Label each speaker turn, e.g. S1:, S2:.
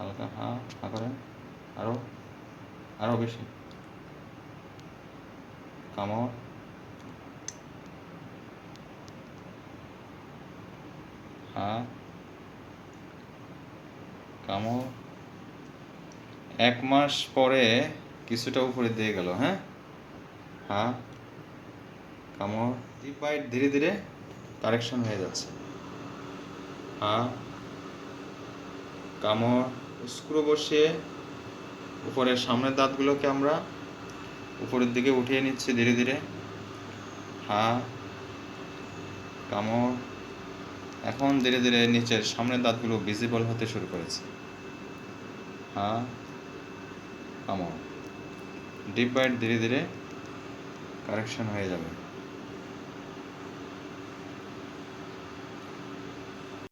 S1: হালকা, হা হা করেন। আরও আরও বেশি। কামড় হা। কামড় এক মাস পরে কিছুটা উপরে দিয়ে গেল হ্যাঁ? হা। কামড় ডিপ বাইট ধীরে ধীরে কারেকশন হয়ে যাচ্ছে। হা। কামড় স্ক্রু বসিয়ে উপরের সামনের দাঁতগুলোকে আমরা উপরের দিকে উঠিয়ে নিচ্ছি ধীরে ধীরে। হা, কামড়। এখন ধীরে ধীরে নিচের সামনের দাঁতগুলো ভিজিবল হতে শুরু করেছে। হা, কামড়। ডিপ বাইট ধীরে ধীরে কারেকশন হয়ে যাবে।